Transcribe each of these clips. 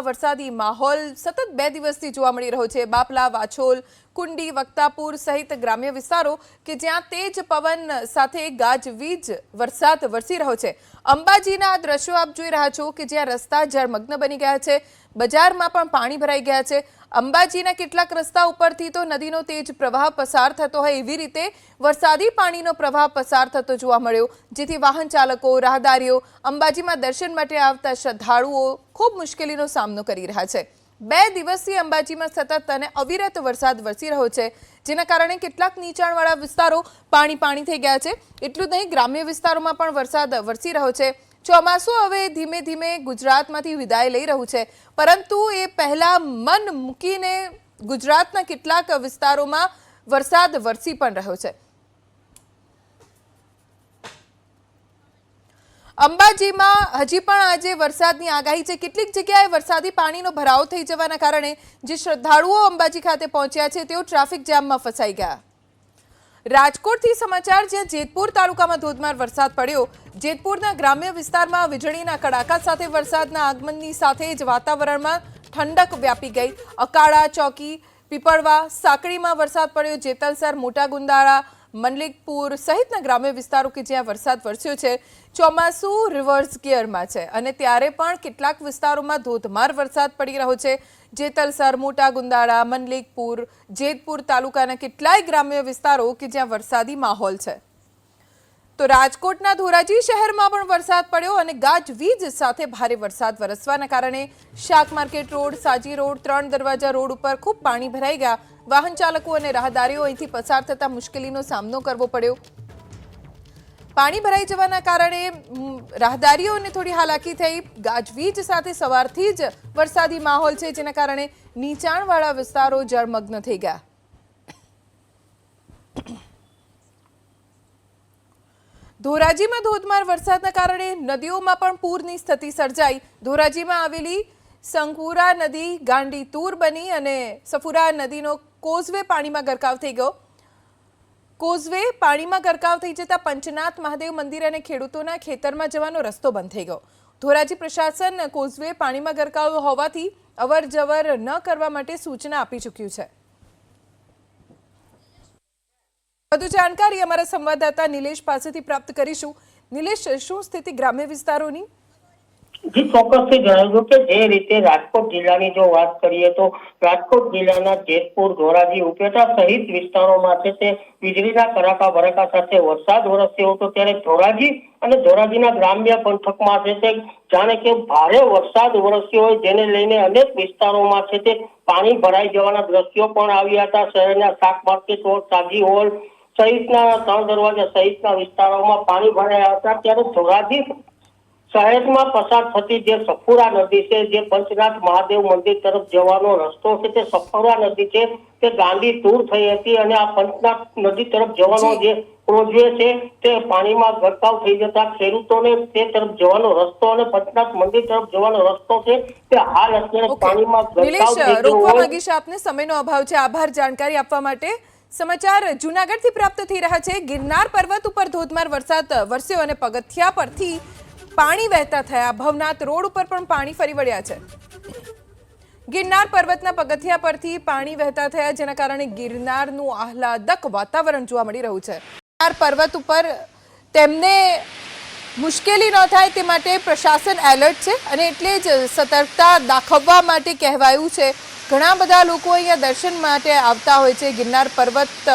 વરસાદી માહોલ સતત બે દિવસથી જોવા મળી રહ્યો છે. બાપલા વાછોલ કુંડી, વક્તાપુર સહિત ગ્રામ્ય વિસ્તારો કે જ્યાં તેજ પવન સાથે ગાજવીજ વરસાદ વરસી રહ્યો છે. અંબાજીના દ્રશ્યો આપ જોઈ રહ્યા છો કે જ્યાં રસ્તા જળમગ્ન બની ગયા છે. બજારમાં પણ પાણી ભરાઈ ગયા છે. અંબાજીના કેટલાક રસ્તા ઉપરથી તો નદીનો તેજ પ્રવાહ પસાર થતો હોય એવી રીતે વરસાદી પાણીનો પ્રવાહ પસાર થતો જોવા મળ્યો. જેથી વાહન ચાલકો, રાહદારીઓ અંબાજીમાં દર્શન માટે આવતા શ્રદ્ધાળુઓ ખૂબ મુશ્કેલીનો સામનો કરી રહ્યા છે. બે દિવસથી અંબાજીમાં સતત અને અવિરત વરસાદ વરસી રહ્યો છે, જેના કારણે કેટલાક નીચાણવાળા વિસ્તારો પાણી પાણી થઈ ગયા છે. એટલું જ નહીં, ગ્રામ્ય વિસ્તારોમાં પણ વરસાદ વરસી રહ્યો છે. ચોમાસું હવે ધીમે ધીમે ગુજરાતમાંથી વિદાય લઈ રહ્યું છે. પરંતુ એ પહેલાં મન મૂકીને ગુજરાતના કેટલાક વિસ્તારોમાં વરસાદ વરસી પણ રહ્યો છે. અંબાજીમાં હજી પણ આજે વરસાદની આગાહી છે. કેટલીક જગ્યાએ વરસાદી પાણીનો ભરાવો થઈ જવાના કારણે જે શ્રદ્ધાળુઓ અંબાજી ખાતે પહોંચ્યા છે, તેઓ ટ્રાફિક જામમાં ફસાઈ ગયા. રાજકોટથી સમાચાર, જ્યાં જેતપુર તાલુકામાં ધોધમાર વરસાદ પડ્યો. જેતપુરના ગ્રામ્ય વિસ્તારમાં વીજળીના કડાકા સાથે વરસાદના આગમનની સાથે જ વાતાવરણમાં ઠંડક વ્યાપી ગઈ. અકાળા ચોકી, પીપળવા, સાંકળીમાં વરસાદ પડ્યો. જેતલસર, મોટા ગુંદાળા મનલિકપુર સહિતના ગ્રામ્ય વિસ્તારો કે જ્યાં વરસાદ વરસ્યો છે, ચોમાસું રિવર્સ ગિયરમાં છે. અને ત્યારે પણ કેટલાક વિસ્તારોમાં ધોધમાર વરસાદ પડી રહ્યો છે. જેતલસર મોટા ગુંદાળા મનલિકપુર જેતપુર તાલુકાના કેટલાય ગ્રામ્ય વિસ્તારો કે જ્યાં વરસાદી માહોલ છે. તો રાજકોટના ધોરાજી શહેરમાં પણ વરસાદ પડ્યો અને ગાજવીજ સાથે ભારે વરસાદ વરસવાના કારણે શાક માર્કેટ રોડ, સાજી રોડ, ત્રણ દરવાજા રોડ ઉપર ખૂબ પાણી ભરાઈ ગયા. વાહન ચાલકો અને રાહદારીઓ અહીંથી પસાર થતા મુશ્કેલીનો સામનો કરવો પડ્યો. પાણી ભરાઈ જવાના કારણે રાહદારીઓને થોડી હાલાકી થઈ. ગાજવીજ સાથે સવારથી જ વરસાદી માહોલ છે, જેના કારણે નીચાણવાળા વિસ્તારો જળમગ્ન થઈ ગયા. ધોરાજીમાં ધોધમાર વરસાદના કારણે નદીઓમાં પણ પૂરની સ્થિતિ સર્જાઈ. ધોરાજીમાં આવેલી સંકુરા નદી ગાંડી તૂર બની અને સફુરા નદીનો કોઝવે પાણીમાં ગરકાવ થઈ ગયો. કોઝવે પાણીમાં ગરકાવ થઈ જતા પંચનાથ મહાદેવ મંદિર અને ખેડૂતોના ખેતરમાં જવાનો રસ્તો બંધ થઈ ગયો. ધોરાજી પ્રશાસન કોઝવે પાણીમાં ગરકાવ હોવાથી અવર ન કરવા માટે સૂચના આપી ચૂક્યું છે. વધુ જાણકારી અમારા સંવાદદાતા નિલેશ પાસેથી પ્રાપ્ત કરીશું. નિલેશ, શું સ્થિતિ ગ્રામ્ય વિસ્તારોની? જી, ચોક્કસથી જણાવ્યું કે જે રીતે રાજકોટ જિલ્લાની જો વાત કરીએ તો રાજકોટ જિલ્લાના જેતપુર, ધોરાજી, ઉપેટા સહિત વિસ્તારોમાં છે તે વીજળીના કડાકા ભરાકા સાથે વરસાદ વરસ્યો હતો ત્યારે ધોરાજી અને ધોરાજીના ગ્રામ્ય પંથકમાં છે તે જાણે કે ભારે વરસાદ વરસ્યો હોય જેને લઈને અનેક વિસ્તારોમાં છે તે પાણી ભરાઈ જવાના દ્રશ્યો પણ આવ્યા હતા. શહેરના શાક માર્કેટ હોલ, સાજી હોલ સહિતના ત્રણ દરવાજા સહિતના વિસ્તારોમાં પાણી ભરાયા હતા. ત્યારે ધોરાજી શહેરમાં પસાર થતી જે સફુરા નદી છે જે પંચનાથ મહાદેવ મંદિર તરફ જવાનો રસ્તો છે તે સફુરા નદી છે તે ગાંધી તૂર થઈ હતી અને આ પંચનાથ નદી તરફ જવાનો જે રોજવે છે તે પાણીમાં ગરકાવ થઈ જતા ખેડૂતોને તે તરફ જવાનો રસ્તો અને પંચનાથ મંદિર તરફ જવાનો રસ્તો છે તે હાલ અત્યારે પાણીમાં ગરકાવ થઈ ગયો આપને સમયનો અભાવ છે. આભાર જાણકારી આપવા માટે. સમાચાર જૂનાગઢથી પ્રાપ્ત થઈ રહ્યા છે. ગિરનાર પર્વત ઉપર ધોધમાર વરસાદ વરસ્યો અને પગથિયા પરથી પાણી વહેતા થયા. ભવનાથ રોડ ઉપર પણ પાણી ફરી વળ્યા છે. ગિરનાર પર્વતના પગથિયા પરથી પાણી વહેતા થયા, જેના કારણે ગિરનારનું આહલાદક વાતાવરણ જોવા મળી રહ્યું છે. ગિરનાર પર્વત ઉપર તેમને મુશ્કેલી ન થાય તે માટે પ્રશાસન એલર્ટ છે અને એટલે જ સતર્કતા દાખવવા માટે કહેવાયું છે. ઘણા બધા લોકો અહીંયા દર્શન માટે આવતા હોય છે. ગિરનાર પર્વત,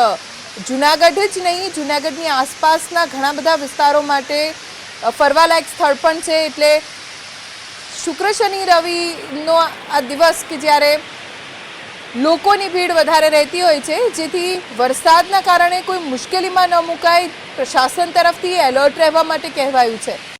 જુનાગઢ જ નહીં, જુનાગઢની આસપાસના ઘણા બધા વિસ્તારો માટે ફરવાલાયક સ્થળ પણ છે. એટલે શુક્ર, શનિ, રવિનો આ દિવસ કે જ્યારે લોકોની ભીડ વધારે રહેતી હોય છે, જેથી વરસાદના કારણે કોઈ મુશ્કેલીમાં ન મુકાય. પ્રશાસન તરફથી એલર્ટ રહેવા માટે કહેવાયું છે.